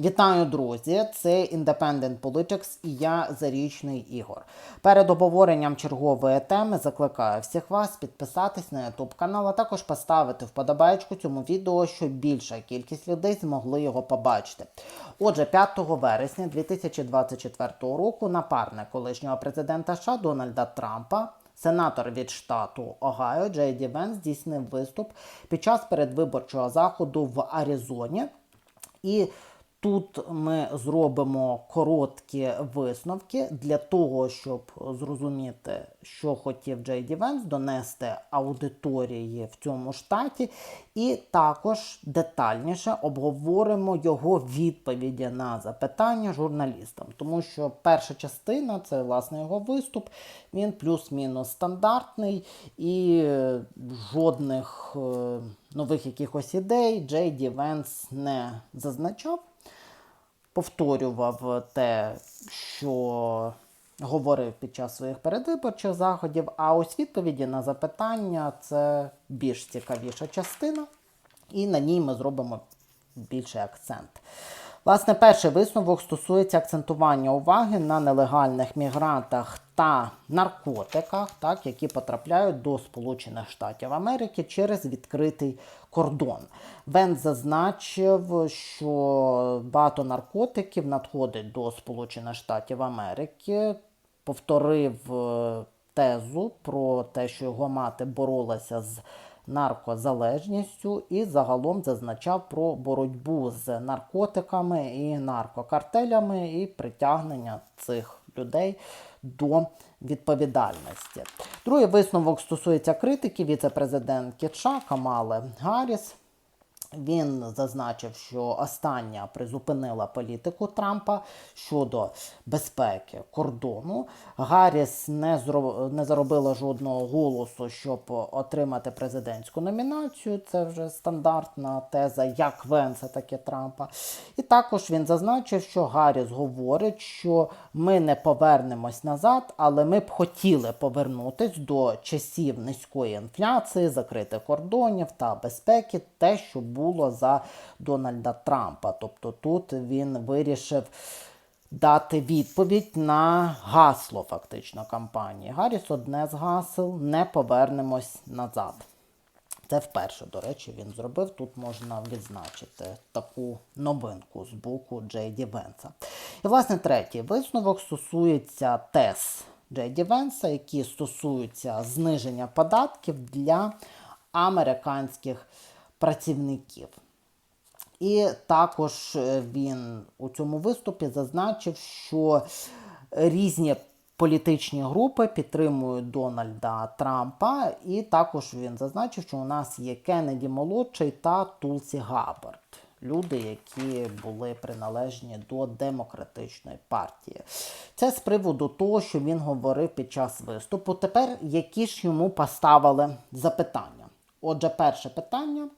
Вітаю, друзі! Це Independent Politics і я Зарічний Ігор. Перед обговоренням чергової теми закликаю всіх вас підписатись на YouTube канал, а також поставити вподобайку цьому відео, щоб більша кількість людей змогли його побачити. Отже, 5 вересня 2024 року напарник колишнього президента США Дональда Трампа. Сенатор від штату Огайо Джей Ді Венс здійснив виступ під час передвиборчого заходу в Аризоні. І тут ми зробимо короткі висновки для того, щоб зрозуміти, що хотів Джей Венс донести аудиторії в цьому штаті, і також детальніше обговоримо його відповіді на запитання журналістам. Тому що перша частина це власне його виступ. Він плюс-мінус стандартний і жодних е, нових якихось ідей Джей Ді Венс не зазначав повторював те, що говорив під час своїх передвиборчих заходів. А ось відповіді на запитання це більш цікавіша частина, і на ній ми зробимо більший акцент. Власне, перший висновок стосується акцентування уваги на нелегальних мігрантах та наркотиках, так, які потрапляють до Сполучених Штатів Америки через відкритий кордон. Вен зазначив, що багато наркотиків надходить до Сполучених Штатів Америки, повторив е, тезу про те, що його мати боролася з наркозалежністю і загалом зазначав про боротьбу з наркотиками і наркокартелями і притягнення цих людей до відповідальності. Другий висновок стосується критики віце-президентки США Камали Гарріс. Він зазначив, що остання призупинила політику Трампа щодо безпеки кордону. Гарріс не зро... не заробила жодного голосу, щоб отримати президентську номінацію. Це вже стандартна теза, як Венса, так і Трампа. І також він зазначив, що Гарріс говорить, що ми не повернемось назад, але ми б хотіли повернутись до часів низької інфляції, закритих кордонів та безпеки, те, що було за Дональда Трампа. Тобто тут він вирішив дати відповідь на гасло фактично кампанії. Гарріс одне з гасел не повернемось назад. Це вперше, до речі, він зробив. Тут можна відзначити таку новинку з боку Джей Ді Венса. І, власне, третій висновок стосується тез Джей Ді Венса, які стосуються зниження податків для американських працівників. І також е, він у цьому виступі зазначив, що різні політичні групи підтримують Дональда Трампа, і також він зазначив, що у нас є Кеннеді молодший та Тулсі Габбард. Люди, які були приналежні до демократичної партії. Це з приводу того, що він говорив під час виступу. Тепер які ж йому поставили запитання? Отже, перше питання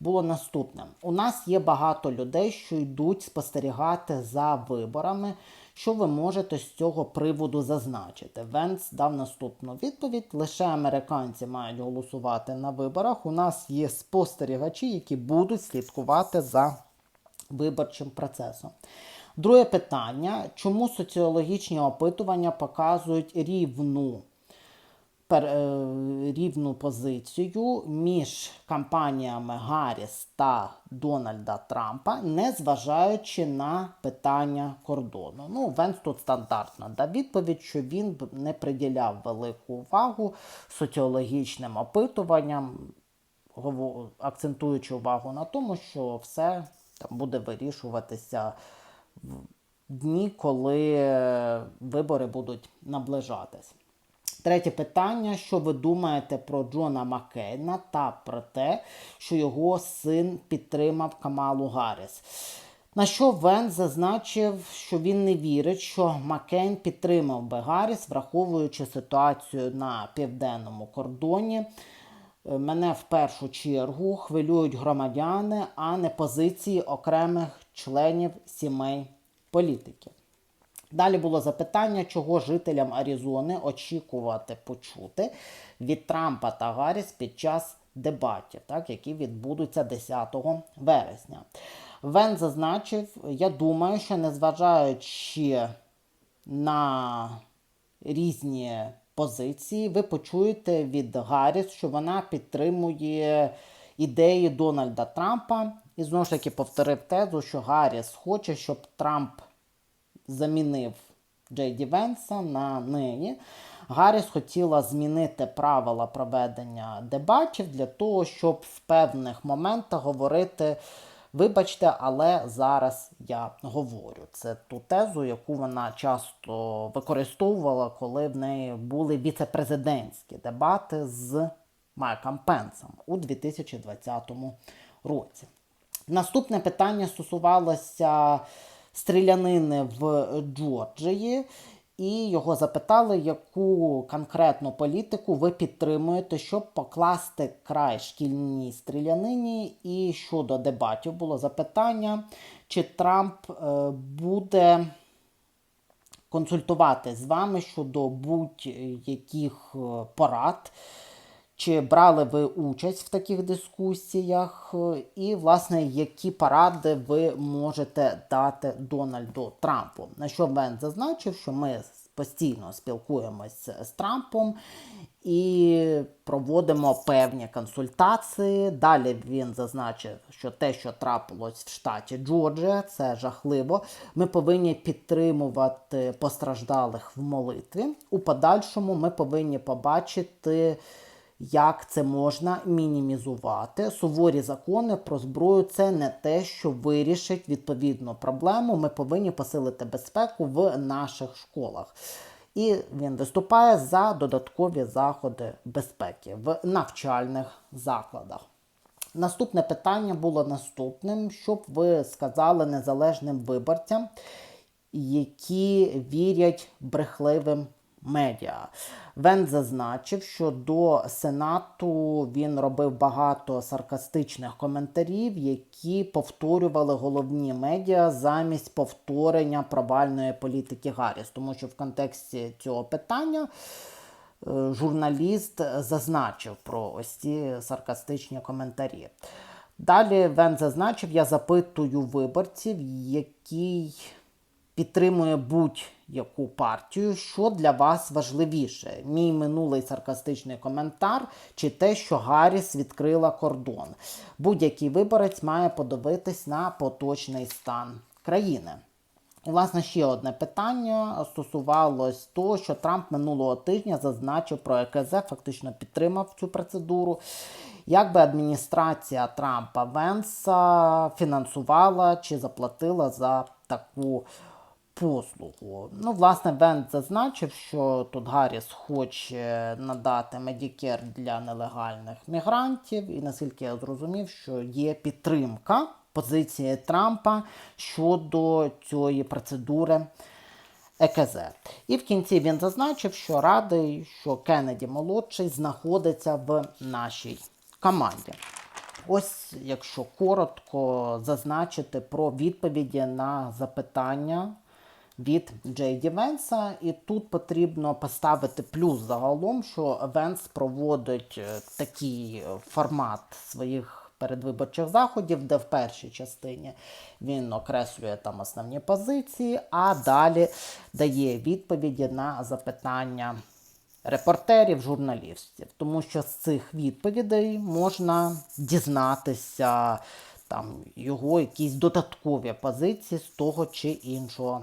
було наступним: у нас є багато людей, що йдуть спостерігати за виборами. Що ви можете з цього приводу зазначити? Венс дав наступну відповідь: лише американці мають голосувати на виборах. У нас є спостерігачі, які будуть слідкувати за виборчим процесом. Друге питання: чому соціологічні опитування показують рівну рівну позицію між кампаніями Гарріс та Дональда Трампа, не зважаючи на питання кордону. Ну, Венс тут стандартна дав відповідь, що він б не приділяв велику увагу соціологічним опитуванням, акцентуючи увагу на тому, що все там буде вирішуватися в дні, коли е, вибори будуть наближатись. Третє питання: що ви думаєте про Джона Маккейна та про те, що його син підтримав Камалу Гарріс? На що Вен зазначив, що він не вірить, що Маккейн підтримав би Гарріс, враховуючи ситуацію на південному кордоні. Е, Мене в першу чергу хвилюють громадяни, а не позиції окремих членів сімей політиків. Далі було запитання, чого жителям Аризони очікувати почути від Трампа та Гарріс під час дебатів, так, які відбудуться 10 вересня. Вен зазначив, я думаю, що незважаючи на різні позиції, ви почуєте від Гарріс, що вона підтримує ідеї Дональда Трампа. І знову ж таки повторив тезу, що Гарріс хоче, щоб Трамп замінив Джей Ді Венса на неї. Гарріс хотіла змінити правила проведення дебатів для того, щоб в певних моментах говорити. Вибачте, але зараз я говорю. Це ту тезу, яку вона часто використовувала, коли в неї були віцепрезидентські дебати з Майком Пенсом у 2020 році. Наступне питання стосувалося стрілянини в Джорджії, і його запитали, яку конкретну політику ви підтримуєте, щоб покласти край шкільній стрілянині. І щодо дебатів було запитання, чи Трамп е, буде консультувати з вами щодо будь-яких е, порад. Чи брали ви участь в таких дискусіях, і, власне, які поради ви можете дати Дональду Трампу? На що Бен зазначив, що ми постійно спілкуємося з Трампом і проводимо певні консультації. Далі він зазначив, що те, що трапилось в штаті Джорджія, це жахливо. Ми повинні підтримувати постраждалих в молитві. У подальшому ми повинні побачити як це можна мінімізувати. Суворі закони про зброю це не те, що вирішить відповідну проблему. Ми повинні посилити безпеку в наших школах. І він виступає за додаткові заходи безпеки в навчальних закладах. Наступне питання було наступним, щоб ви сказали незалежним виборцям, які вірять брехливим медіа. Вен зазначив, що до Сенату він робив багато саркастичних коментарів, які повторювали головні медіа замість повторення провальної політики Гарріс. Тому що в контексті цього питання. е, Журналіст зазначив про ось ці саркастичні коментарі. Далі Вен зазначив, я запитую виборців, який підтримує будь-яку партію, що для вас важливіше? Мій минулий саркастичний коментар чи те, що Гарріс відкрила кордон. Будь-який виборець має подивитись на поточний стан країни. І, власне, ще одне питання стосувалось того, що Трамп минулого тижня зазначив про ЕКЗ, фактично підтримав цю процедуру. Як би адміністрація Трампа Венса фінансувала чи заплатила за таку послугу? Ну, власне, Венс зазначив, що тут Гарріс хоче надати медікер для нелегальних мігрантів, і наскільки я зрозумів, що є підтримка позиції Трампа щодо цієї процедури. ЕКЗ. І в кінці він зазначив, що радий, що Кеннеді молодший знаходиться в нашій команді. Ось, якщо коротко зазначити про відповіді на запитання від Джей Ді Венса, і тут потрібно поставити плюс загалом, що Венс проводить е, такий формат своїх передвиборчих заходів, де в першій частині він окреслює там основні позиції, а далі дає відповіді на запитання репортерів, журналістів. Тому що з цих відповідей можна дізнатися там його якісь додаткові позиції з того чи іншого